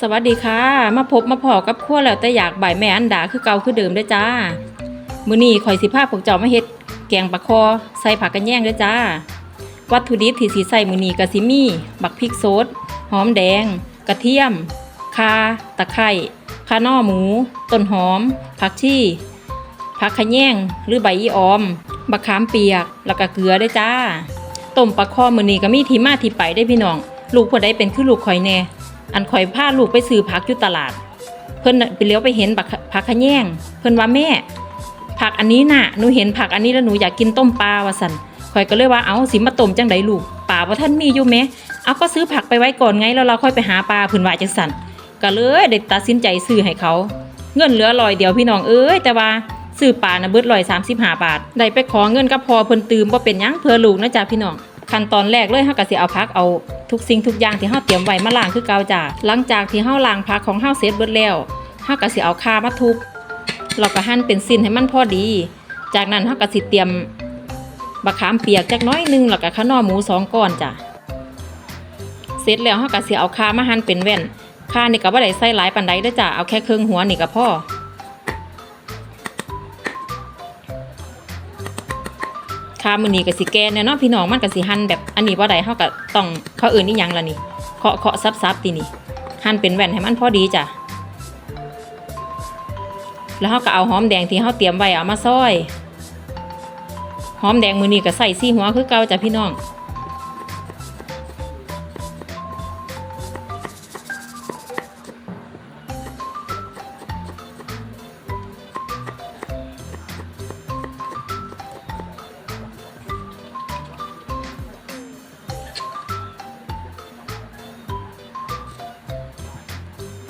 สวัสดีค่ะ มาพบมาพอกับขั้วแล้วแต่อยากบ่ายแม่อันดาคือเก่าคือเดิมด้อจ้า มือนี้ข่อยสิพาพวกเจ้ามาเฮ็ดแกงปลาคอใส่ผักกระแยงด้อจ้า วัตถุดิบที่สิใส่มือนี้ก็สิมี่บักพริกสดหอมแดง กระเทียมข่าตะไคร้ข่าน่อหมู ต้นหอม ผักชีผักขะแยงหรือใบอีออม บักขามเปียก แล้วก็เกลือเด้จ้าต้มปลาคอมือนี้ก็มีที่มาที่ไปได้พี่น้องลูกผู้ใดเป็นคือลูกข่อยแน่ อันข่อยพาลูกไปซื้อผักอยู่ตลาด เพิ่นน่ะไปเลี้ยวไปเห็นผักขะแยงเพิ่นว่าแม่ ผักอันนี้น่ะหนูเห็นผักอันนี้แล้วหนูอยากกินต้มปลาว่าสันข่อยก็เลยว่าเอ้าสิมาต้มจังไดลูกป่าว่าท่านมีอยู่แหมเอาก็ซื้อผักไปไว้ก่อนไงแล้วเราค่อยไปหาปลาเพิ่นว่าจังสันก็เลยได้ตัดสินใจซื้อให้เขา เงินเหลือร้อยเดียวพี่น้องเอ้ยแต่ว่าซื้อปลานะเบิดร้อยสามสิบห้าบาทได้ไปขอเงินก็พอเพิ่นตืมบ่เป็นยังเพื่อลูกนะจ๊ะพี่น้องขั้นตอนแรกเลยเฮาก็สิเอาผักเอา ทุกสิ่งทุกอย่างที่เฮาเตรียมไว้มาล้างคือเก่าจ้ะหลังจากที่เฮาล้างผักของเฮาเสร็จเบิดแล้วเฮาก็สิเอาข่ามาทุบแล้วก็หั่นเป็นสิ้นให้มันพอดี จากนั้นเฮาก็สิเตรียมบักขามเปียกจักน้อยหนึงแล้วก็ข้าวหน่อหมูสองก้อนจ้ะเสร็จแล้วเฮาก็สิเอาข่ามาหั่นเป็นแว่นข่านี่ก็บ่ได้ใส่หลายปานใดเด้อจ้ะเอาแค่ครึ่งหัวนี่ก็พอ คามือนี้ก็สิแกนแน่เนาะพี่น้องมันก็สิหั่นแบบอันนี้บ่ได้เฮาก็ต้องเขาอื่นนี่ยังละนี่เคาะเคาะซับซับตีนี่หั่นเป็นแว่นให้มันพอดีจ้ะแล้วเฮาก็เอาหอมแดงที่เฮาเตรียมไว้เอามาซอย หอมแดงมือนี้ก็ใส่ซี่หัวคือเก่าจ้ะพี่น้อง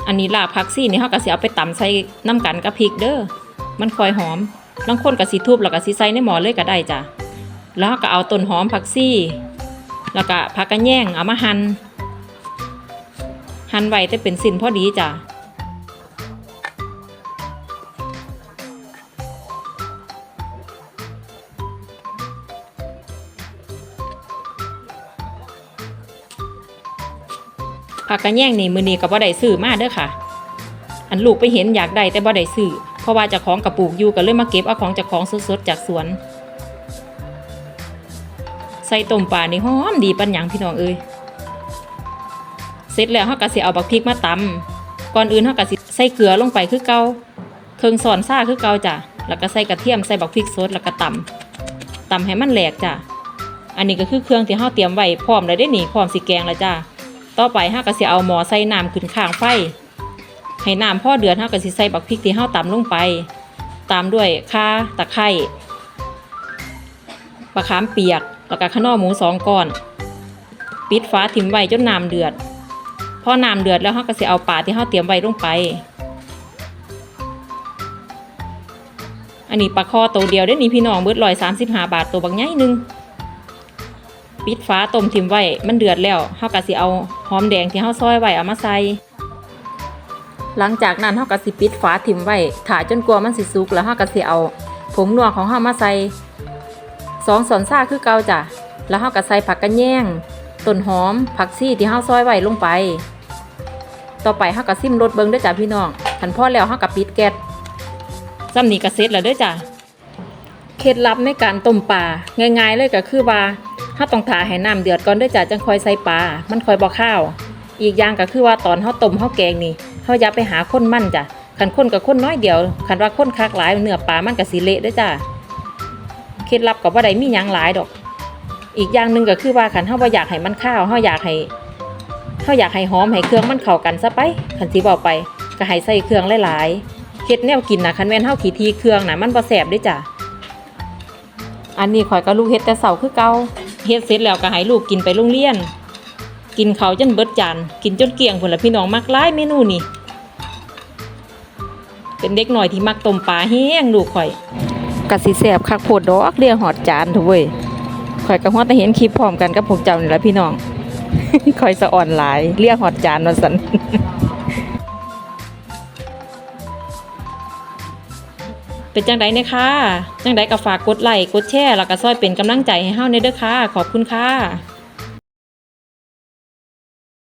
อันนี้ลาบผักซี่นี่เฮาก็สิเอาไปตำใส่น้ำกันกับพริกเด้อมันคอยหอมบางคนก็สิทุบแล้วก็สิใส่ในหม้อเลยก็ได้จ้ะแล้วก็เอาต้นหอมผักซี่ แล้วก็ผักกระแยงเอามาหัน่นหั่นไว้แต่เป็นสิ้นพอดีจ้ะ ผักกระแยงนี่มือนี้ก็บ่ได้ซื้อมาเด้อค่ะ อันลูกไปเห็นอยากได้แต่บ่ได้ซื้อเพราะว่าเจ้าของกระปลูกอยู่ก็เลยมาเก็บเอาของเจ้าของสดๆจากสวน ใส่ต้มปลานี่หอมดีปันหยังพี่น้องเอ้ยเสร็จแล้วเฮาก็สิเอาบักพริกมาตำก่อนอื่นเฮาก็สิใส่เกลือลงไปคือเก่าเครื่องสอนซ่าคือเก่าจ้ะแล้วก็ใส่กระเทียมใส่บักพริกสดแล้วก็ตำตำให้มันแหลกจ้ะอันนี้ก็คือเครื่องที่เฮาเตรียมไว้พร้อมแล้วได้นี่พร้อมสิแกงแล้วจ้ะ ต่อไปเฮาก็สิเอาหม้อใส่น้ำขึ้นข้างไฟให้น้ำพ่อเดือดเฮาก็สิใส่บักพริกที่เฮาตำลงไป ตามด้วยข่าตะไคร้ปลาขามเปียกแล้วก็ข้าวนอหมูสองก้อน ปิดฝาถิ่มไว้จนน้ำเดือด พอน้ำเดือดแล้วเฮาก็สิเอาปลาที่เฮาเตรียมไว้ลงไปอันนี้ปลาคอตัวเดียวได้นี่พี่น้องเบิดร้อยสามสิบห้าบาทตัวบางใหญ่หนึ่ง ปิดฝาต้มทิมไว้ มันเดือดแล้วเฮาก็สิเอาหอมแดงที่เฮาซอยไว้เอามาใส่ หลังจากนั้นเฮาก็สิปิดฝาทิมไว้ถ่าจนกว่ามันสิสุกแล้วเฮาก็สิเอาผงนัวของเฮามาใส่สองส่วนซ่าคือเก่าจ้ะ แล้วเฮาก็ใส่ผักกระแยงต้นหอม ผักชีที่เฮาซอยไว้ลงไป ต่อไปเฮาก็ซิมรสเบิ่งเด้อจ้ะพี่น้องคันพอแล้วเฮาก็ปิดแก๊สซ้ำนี้ก็เสร็จแล้วเด้อจ้ะ เคล็ดลับในการต้มปลาง่าย ๆ เลยก็คือว่า เฮาต้องถาให้น้ำเดือดก่อนด้วยจ้ะจังค่อยใส่ปลา มันค่อยบ่ข้าว อีกอย่างก็คือว่าตอนเฮาต้มเฮาแกงนี่เฮาอย่าไปหาคนมันจ้ะคันคนกับคนน้อยเดียวคันว่าคนคักหลายเนื้อปลามันก็สิเละด้อจ้ะเคล็ดลับก็บ่ได้มีหยังหลายดอก อีกอย่างหนึ่งก็คือว่าคันเฮาบ่อยากให้มันข้าวเฮาอยากให้เฮาอยากให้หอมให้เครื่องมันเข้ากันซะไปคันสิเว้าไปก็ให้ใส่เครื่องหลายๆเฮ็ดแนวกินนะคันแม่นเฮาขี้ทีเครื่องน่ะมันบ่แซ่บด้อจ้ะอันนี้ข่อยก็ลูกเฮ็ดแต่เสาคือเก่า เฮ็ดเสร็จแล้วก็ให้ลูกกินไปโรงเรียน กินเขาวจนเบิดจานกินจนเกลี้ยงพุ่นละพี่น้องมักหลายเมนูนี่เป็นเด็กหน่อยที่มักต้มปลาแห้งลูกข่อยกะสิแซ่บคักโพดดอกเรียหอดจานทุเว้ยข่อยก็ฮอดแต่เห็นคลิปพร้อมกันกับพวกเจ้านี่ละพี่น้องข่อยสะอ่อนหลายเรียหอดจานว่าซั่น เป็นจังไดเนี่ยค่ะ จังไดก็ฝากกดไลค์กดแชร์แล้วก็ซอยเป็นกำลังใจให้เฮาในเด้อค่ะ ขอบคุณค่ะ